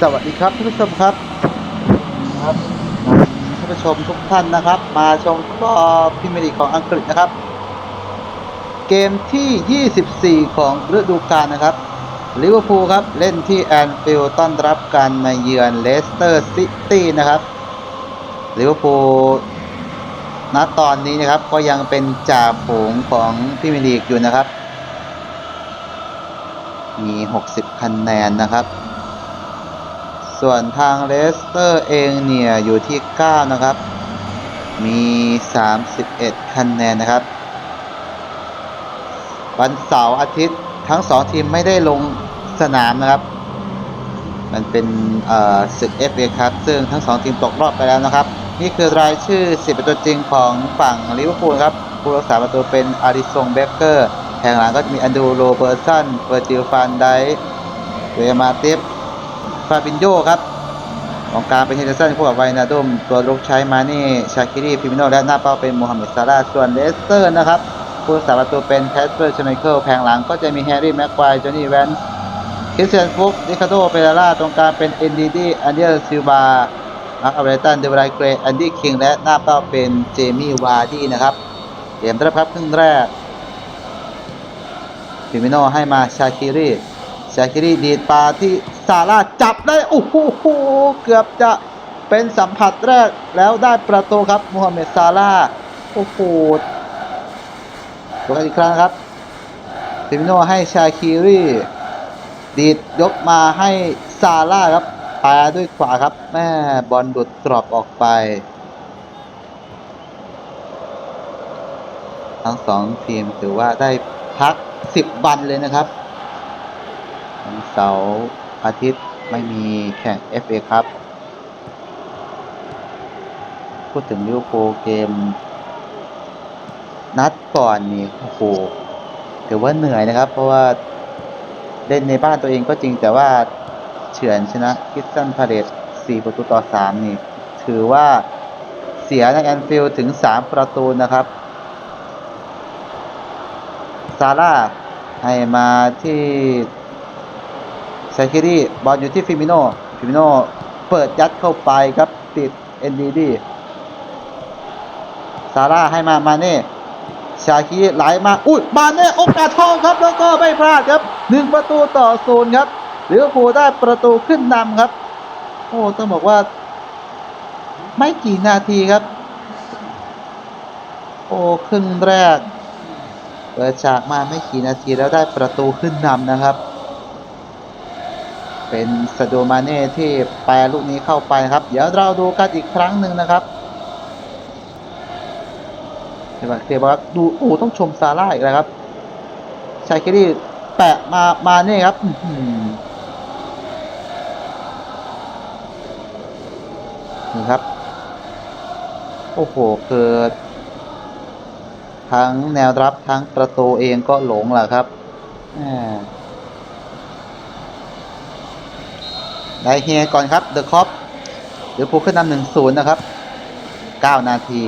สวัสดีครับท่านผู้ชมครับครับท่านผู้ชมทุกท่านนะครับ มาชมก็พรีเมียร์ลีกของอังกฤษนะครับ เกมที่ 24 ของฤดูกาลนะครับลิเวอร์พูลครับ เล่นที่แอนฟิลด์ต้อนรับการมาเยือนเลสเตอร์ซิตี้นะครับลิเวอร์พูลณตอนนี้นะครับก็ยังเป็นจ่าฝูงของพรีเมียร์ลีกอยู่นะครับ มี 60 คะแนนนะครับ ส่วนทางเลสเตอร์เองเนี่ย อยู่ที่ 9 นะครับ มี 31 คะแนนนะครับ วันเสาร์อาทิตย์ทั้ง 2 ทีมไม่ได้ลงสนามนะครับ มันเป็นเอ่อศึก FA ครับ ซึ่งทั้ง 2 ทีมตกรอบไปแล้วนะครับ นี่คือรายชื่อ 10 ประตูจริงของฝั่งลิเวอร์พูลครับ ผู้รักษาประตูเป็นอาริซงเบเกอร์แทงหลังก็จะมีอันดูโรเบอร์สันเวอร์จิลฟานไดเวมาติฟ ฟาบินโยครับของกลางเป็นเฮเดอร์สันคู่กับไวนาดุมตัวรุกใช้มาเน่ชาคิรีฟิมิโนและหน้าเป้าเป็นโมฮัมเหม็ดซาร่าส่วนเลสเตอร์นะครับผู้รักษาประตูเป็นแคสเปอร์ชไมเคิลแผงหลังก็จะมีแฮร์รี่แม็กควายจอห์นนี่แวนคริสเตียนฟุกดิคาโดเปเรล่าตรงกลางเป็นเอ็นดีดีอันเดียซิลบามาร์คอัลเบรตันเดวไรเกรย์แอนดี้คิงและหน้าเป้าเป็นเจมี่วาร์ดี้นะครับเกมเริ่มครับครึ่งแรกฟิมิโนให้มาชาคิรี ชาคิรีดีดปาที่ซาร่าจับได้โอ้โหเกือบจะเป็นสัมผัสแรกแล้วได้ประตูครับมูฮัมเหม็ดซาร่าโอ้โหดูกันอีกครั้งครับฟิมิโนให้ชาคิรีดีดยกมาให้ซาร่าครับปาด้วยขวาครับแม่บอลดุดกรอบออกไป ทั้งสองทีมถือว่าได้พัก 10 วันเลยนะครับ เสาร์อาทิตย์ไม่มีแข่ง FA ครับ พูดถึงลิเวอร์พูลเกม นัดก่อนนี่โอ้โหถือว่าเหนื่อยนะครับ เพราะว่าเล่นในบ้านตัวเองก็จริงแต่ว่าเฉือนชนะคิสตันพาเลต4ประตูต่อ 3 นี่ ถือว่าเสียในแอนฟิลด์ถึง 3 ประตูนะครับซาร่าให้มาที่ ชาคิรีบอลอยู่ที่ฟิมิโนฟิมิโนเปิดยัดเข้าไปครับติดเอ็นดีดีซาร่าให้มามาเน่ชาคิรีไหลมา อุ้ยมาเน่โอกาสทองครับแล้วก็ไม่พลาดครับหนึ่งประตูต่อศูนย์ครับหรือพูลได้ประตูขึ้นนำครับ โอ้ต้องบอกว่า ไม่กี่นาทีครับ โอ้ครึ่งแรกเปิดฉากมาไม่กี่นาทีแล้วได้ประตูขึ้นนำนะครับ เป็นสโดมาเน่ที่แปรลูกนี้เข้าไปนะครับ เดี๋ยวเราดูกันอีกครั้งหนึ่งนะครับเดี๋ยวเดี๋ยวครับดูโอ้ต้องชมซาร่าอีกแล้วครับชายเครี่แปะมามาเน่ครับนี่ครับ โอ้โหเกิด ทั้งแนวรับทั้งประตูเองก็หลงแหละครับแห ได้เฮียก่อนครับเดอะคอปเดี๋ยวพูขึ้นนำหนึ่งศูนย์นะครับเก้านาที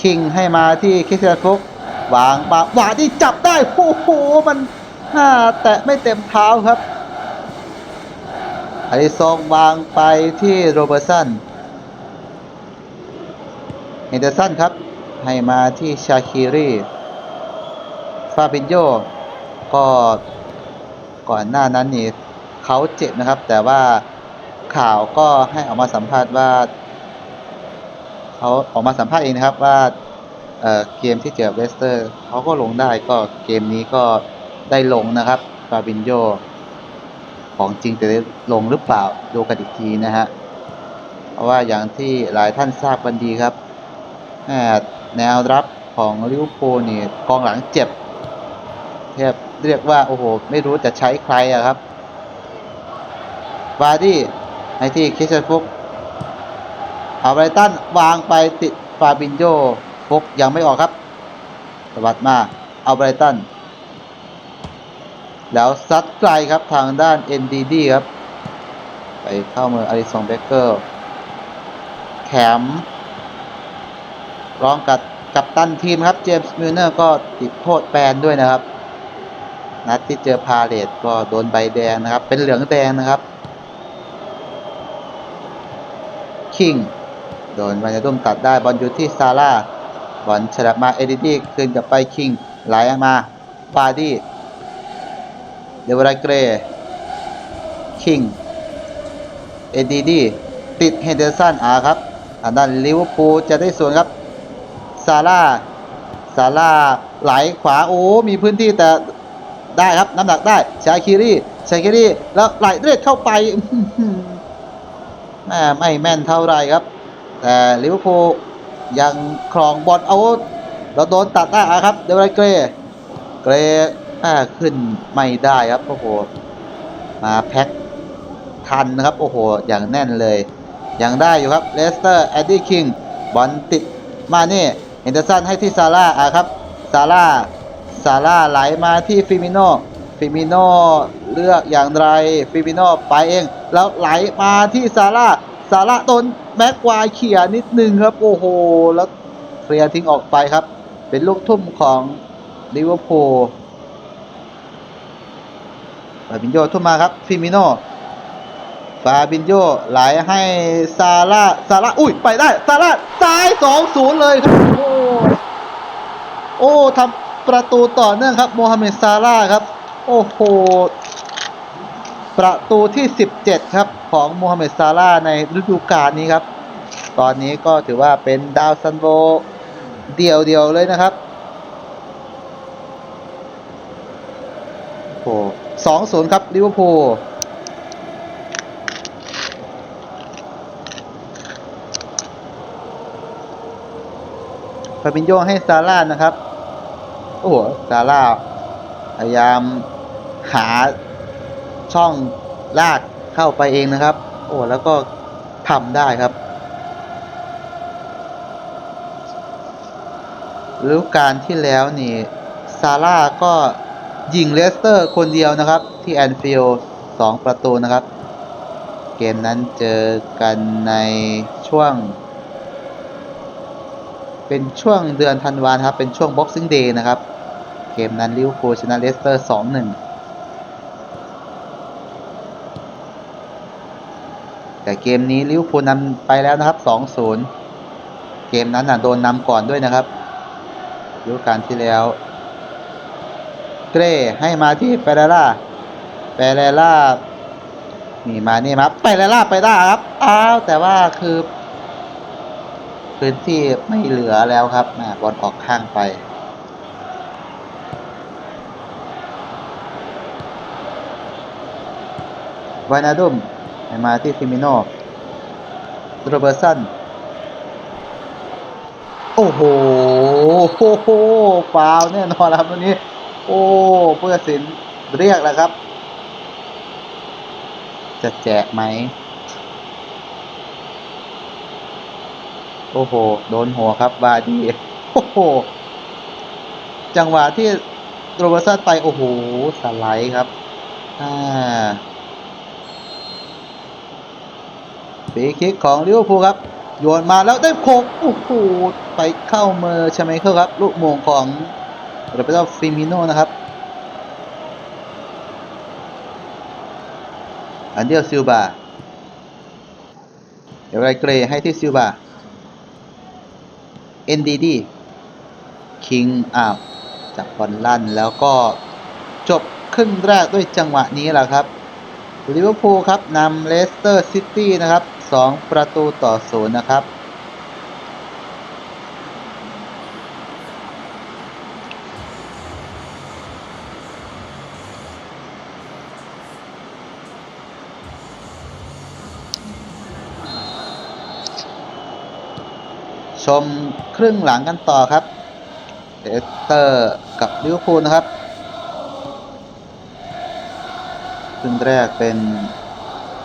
คิงให้มาที่คริสเตียนฟุกวางมาวางที่จับได้โอ้โหมันห้าแตะไม่เต็มเท้าครับอาริซองวางไปที่โรเบอร์สันเฮนเดอร์สันครับ ให้มาที่ชาคิรีฟาบินโย ก็ก่อนหน้านั้นนี่เขาเจ็บนะครับ แต่ว่าข่าวก็ให้ออกมาสัมภาษณ์ว่าเขาออกมาสัมภาษณ์เองนะครับว่าเออเกมที่เจอเลสเตอร์เขาก็ลงได้ก็เกมนี้ก็ได้ลงนะครับฟาบินโยของจริงจะได้ลงหรือเปล่าดูกันอีกทีนะฮะเพราะว่าอย่างที่หลายท่านทราบกันดีครับแม่แนวรับของลิเวอร์พูลนี่กองหลังเจ็บเทียบ เรียกว่าโอ้โห ไม่รู้จะใช้ใครอะครับวาร์ดี้ให้ที่คิสเซนฟุกเอาไบรตันวางไปติดฟาบินโยฟุกยังไม่ออกครับสวัสดมาเอาไบรตันแล้วซัดไกลครับทางด้าน NDD ครับ ไปเข้ามืออาริซองเบเกอร์แขมร้องกับกับตันทีมครับ เจมส์มิลเนอร์ก็ติดโทษแบนด้วยนะครับ นัดที่เจอพาเลตก็โดนใบแดงนะครับ เป็นเหลืองแดงนะครับ คิงโดนวันยดุมตัดได้บอลอยู่ที่ซาร่าบอลฉลับมาเอดิดี้คืนกลับไปคิงไหลมาบาดี้เดวราเกรคิงเอดิดี้ติดเฮเดอร์สันอาครับทางด้านลิเวอร์พูลจะได้ส่วนครับซาร่าซาร่าไหลขวาโอ้มีพื้นที่แต่ ได้ครับน้ำหนักได้ชาคิรีชาคิรีแล้วไหลเลือดเข้าไปแม่ไม่แม่นเท่าไรครับ แต่ลิเวอร์พูลยังครองบอลเอาเราโดนตัดได้อะครับ เดวไรเกรเกรอ่าขึ้นไม่ได้ครับโอ้โหมาแพ็คทันนะครับโอ้โหอย่างแน่นเลยยังได้อยู่ครับเลสเตอร์แอดดี้คิงบอลติดมาเน่เฮนเดอร์สันให้ที่ซาร่าอะครับซาร่า ซาร่าไหลมาที่ฟิมิโนฟิมิโนเลือกอย่างไรฟิมิโนไปเอง แล้วไหลมาที่ซาร่าซาร่าโดนแม็กควายเขี่ยนิดนึงครับ โอ้โห แล้วเคลียร์ทิ้งออกไปครับ เป็นลูกทุ่มของลิเวอร์พูลฟาบินโยทุ่มมาครับฟิมิโนฟาบินโยไหลให้ซาร่าซาร่าอุ้ยไปได้ซาร่าซ้ายสองศูนย์เลยครับ โอ้โอ้ทำ ประตูต่อเนื่องครับโมฮัมเหม็ดซาร่าครับ โอ้โห ประตูที่ 17 ครับ ของโมฮัมเหม็ดซาร่าในฤดูกาลนี้ครับ ตอนนี้ก็ถือว่าเป็นดาวซันโบเดียวเดียวเลยนะครับโอ้สองศูนย์ครับลิเวอร์พูลฟาบินโยให้ซาร่านะครับ โอ้โหซาร่าพยายามหาช่องลากเข้าไปเองนะครับ โอ้แล้วก็ทำได้ครับฤดูกาลที่แล้วนี่ซาร่าก็ยิงเลสเตอร์คนเดียวนะครับ ที่แอนฟิลด์สองประตูนะครับ เกมนั้นเจอกันในช่วง เป็นช่วงเดือนธันวาครับ เป็นช่วง Boxing Day นะครับ เกมนั้นลิเวอร์พูลชนะเลสเตอร์2-1แต่เกมนี้ลิเวอร์พูลนำไปแล้วนะครับ2-0เกมนั้นน่ะโดนนำก่อนด้วยนะครับฤดูกาลที่แล้ว เกรให้มาที่เปเรล่าเปเรล่านี่มานี่ครับเปเรล่าไปได้ครับ อ้าวแต่ว่าคือ พื้นที่ไม่เหลือแล้วครับแม่บอลออกข้างไป วานาดุมมาที่ฟิมิโนโรเบอร์สัน โอ้โหโอ้โหฟาวแน่นอนครับวันนี้ โอ้เพื่อสินเรียกแล้วครับ จะแจกไหม โอ้โห โดนหัวครับบาดี โอ้โห จังหวะที่โรเบอร์สันไป โอ้โห สไลด์ครับ อ่าฟรีคิกของลิเวอร์พูลครับ โยนมาแล้วได้โคกโอ้โห ไปเข้ามือใช่ไหมครับ ลูกโมงของโรเบโตฟิมิโนนะครับ อันเดียวซิลบาเดี๋ยวไรเกรให้ที่ซิลบา NDD คิงอ้าวจับบอลลั่นแล้วก็จบครึ่งแรกด้วยจังหวะนี้แหละครับลิเวอร์พูลครับนำเลสเตอร์ซิตี้นะครับ 2 ประตูต่อศูนย์นะครับ ชมครึ่งหลังกันต่อครับเลสเตอร์กับลิเวอร์พูลนะครับครึ่งแรกเป็น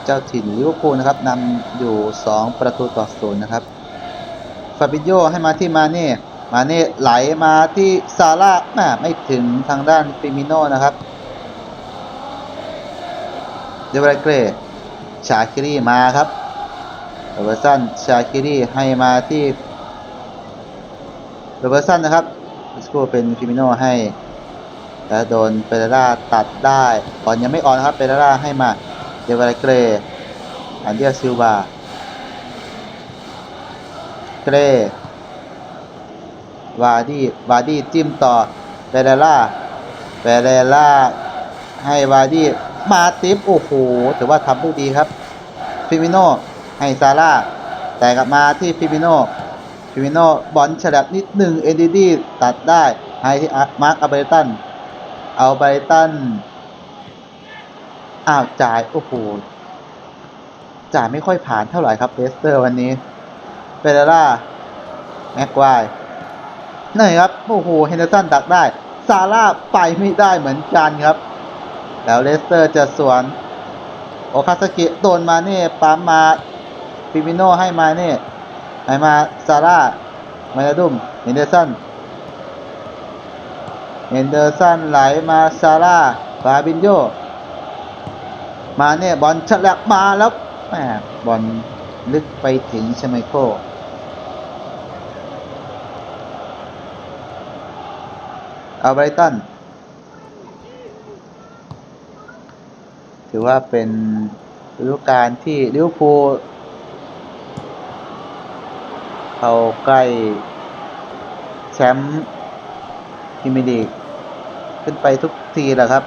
เจ้าถิ่นลิเวอร์พูลนะครับนำอยู่ 2 ประตูต่อศูนย์นะครับฟาบิโยให้มาที่มาเน่มาเน่ไหลมาที่ซาร่าแม่ไม่ถึงทางด้านฟิมิโนนะครับเดวรเกรชาคิรีมาครับโรเบอร์สันชาคิรีให้มาที่ โรเบอร์สันนะครับสกูเป็นฟิมิโนให้แล้วโดนเปเรล่าตัดได้บอลยังไม่ออนนะครับเปเรล่าให้มาเดวาเกรอันเดียซิลวาเกรวาดี้วาดี้จิ้มต่อเปเรล่าเปเรล่าให้วาดี้มาติปโอ้โหถือว่าทำได้ดีครับฟิมิโนให้ซาร่าแต่กลับมาที่ฟิมิโน ฟิมิโนบอลฉลับนิดหนึ่งเอ็นดีดีตัดได้ให้ที่มาร์คอัลเบรตันเอาไบรตันอ้าวจ่าย โอ้โหจ่ายไม่ค่อยผ่านเท่าไหร่ครับเลสเตอร์วันนี้เปเรล่าแม็กควายนี่ครับ โอ้โหเฮนเดอร์สันดักได้ ซาร่าไปไม่ได้เหมือนกันครับ แล้วเลสเตอร์จะสวน โอคาสกิโดนมาเน่ปั๊มมาฟิมิโนให้มาเน่ ให้มาซาร่ามานาดุมเฮนเดอร์สันเฮนเดอร์สันไหลมาซาร่าฟาบินโยมาเนี่ยบอลฉลับมาแล้วแหมบอลลึกไปถึงชไมโครเอาไบรตัน ถือว่าเป็นฤดูกาลที่ลิเวอร์พูล เขาใกล้ แชมป์พรีเมียร์ลีกขึ้นไปทุกทีแหละครับ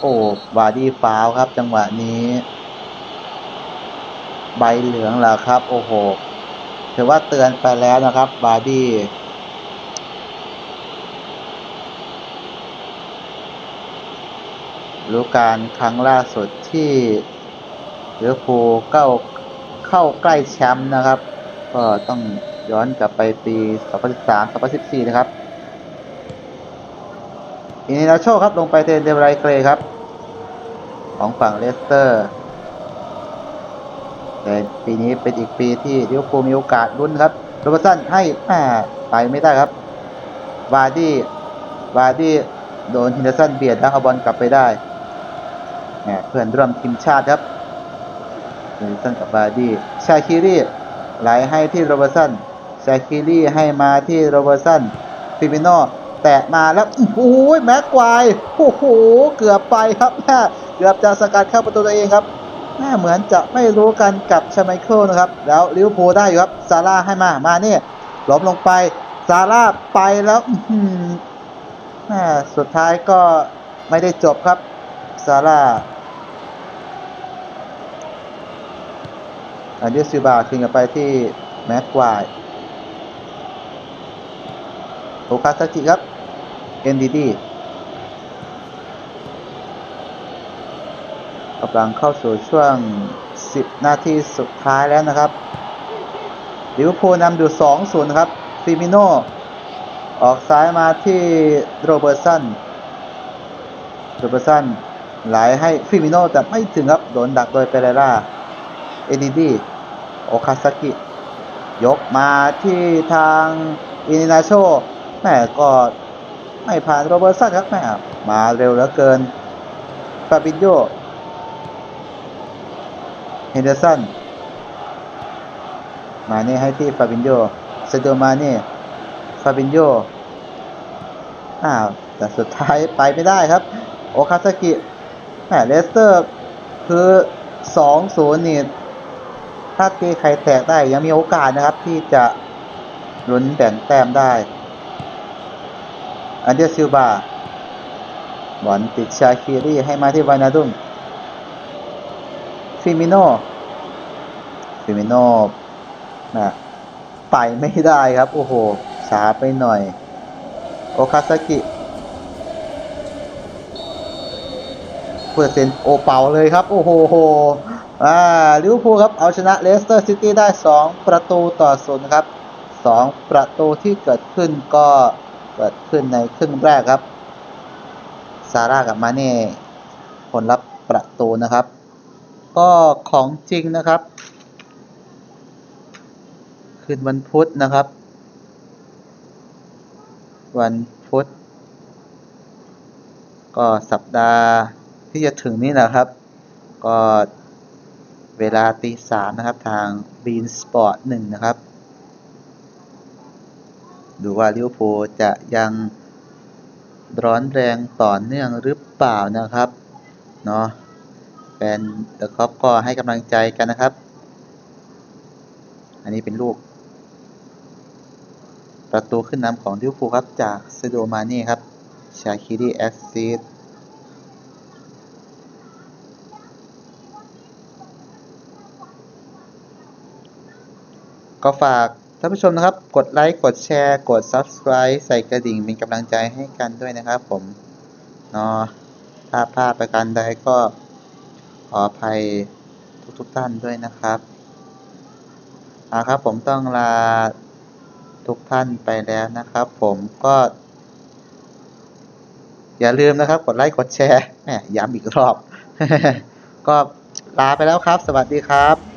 โอ้บาดี้ฟาวครับ จังหวะนี้ ใบเหลืองแล้วครับ โอ้โหถือว่าเตือนไปแล้วนะครับ บาดี้รู้การครั้งล่าสุดที่เลิเวอพูเข้าเข้าใกล้แชมป์นะครับ ก็ต้องย้อนกลับไปปี2013-2014 นะครับอินินโชครับ ลงไปเทนเดบไรเกรครับ ของฝั่งเลสเตอร์แต่ปีนี้เป็นอีกปีที่ลิเวอร์พูลมีโอกาสลุ้นครับโรเบอร์สันให้แม่ไปไม่ได้ครับวาร์ดี้วาร์ดี้โดนฮินเดอร์สันเบียดแล้วเอาบอลกลับไปได้แหมเพื่อนร่วมทีมชาติครับฮินเดอร์สันกับวาร์ดี้ชาคิรี ไหลให้ที่โรเบอร์สันชาคิรีให้มาที่โรเบอร์สันฟิมิโนแตะมาแล้วโอ้โหแม็กควายโอ้โหเกือบไปครับแม่เกือบจะสกัดเข้าประตูตัวเองครับแม่เหมือนจะไม่รู้กันกับชาไมเคิลนะครับ แล้วลิวพูได้อยู่ครับซาร่าให้มามาเนี่ยล้มลงไปซาร่าไปแล้วแม่สุดท้ายก็ไม่ได้จบครับซาร่า อันเดียซิบาทิ้งกลับไปที่แม็กควายโอคาซากิครับ NDD กำลังเข้าสู่ช่วง 10 นาทีสุดท้ายแล้วนะครับลิเวอร์พูลนำอยู่ 2-0นะครับฟิมิโนออกซ้ายมาที่โรเบอร์สัน โรเบอร์สันไหลให้ฟิมิโนแต่ไม่ถึงครับ โดนดักโดยเปเรล่า NDD โอคาซากิ ยกมาที่ทางอินินาโชแม่ก็ไม่ผ่านโรเบอร์สันครับแม่มาเร็วเหลือเกินฟาบินโยเฮนเดอร์สันมาเน่ให้ที่ฟาบินโยเซโดมาเน่ฟาบินโยอ้าวแต่สุดท้ายไปไม่ได้ครับ โอคาซากิแหมเลสเตอร์คือ 2-0นี่ ถ้าตีไข่แตกได้ยังมีโอกาสนะครับ ที่จะลุ้นแบ่งแต้มได้อันเดียซิลบาบอลติดชาคิรีให้มาที่วานาดุมฟิมิโนฟิมิโนนะไปไม่ได้ครับ โอ้โหช้าไปหน่อย โอคาซากิเพื่อเซนโอเป่าเลยครับ โอ้โห อ่าลิเวอร์พูลครับเอาชนะเลสเตอร์ซิตี้ได้ 2 ประตูต่อศูนย์ครับ 2 ประตูที่เกิดขึ้นก็เกิดขึ้นในครึ่งแรกครับซาร่ากับมาเน่ผลลัพธ์ประตูนะครับ ก็ของจริงนะครับ คืนวันพุธนะครับ วันพุธก็สัปดาห์ที่จะถึงนี้นะครับ ก็ เวลาตีสามนะครับทาง Bean Sport หนึ่งนะครับ ดูว่าลิเวอร์พูลจะยังร้อนแรงต่อเนื่องหรือเปล่านะครับ เนาะแฟนเดอะคอปก็ให้กำลังใจกันนะครับ อันนี้เป็นลูก ประตูขึ้นนำของลิเวอร์พูลครับ จากเซโดมานี่ครับ ชาคิรีแอสซิส ก็ฝากท่านผู้ชมนะครับ กดไลค์ กดแชร์ กด Subscribe ใส่กระดิ่งเป็นกำลังใจให้กันด้วยนะครับผมเนาะถ้าพลาดประการใดก็ขออภัยทุกๆทท่านด้วยนะครับเอาครับผมต้องลาทุกท่านไปแล้วนะครับผมก็ อย่าลืมนะครับ กดไลค์ กดแชร์แหมย้ำอีกรอบ ก็ลาไปแล้วครับ สวัสดีครับ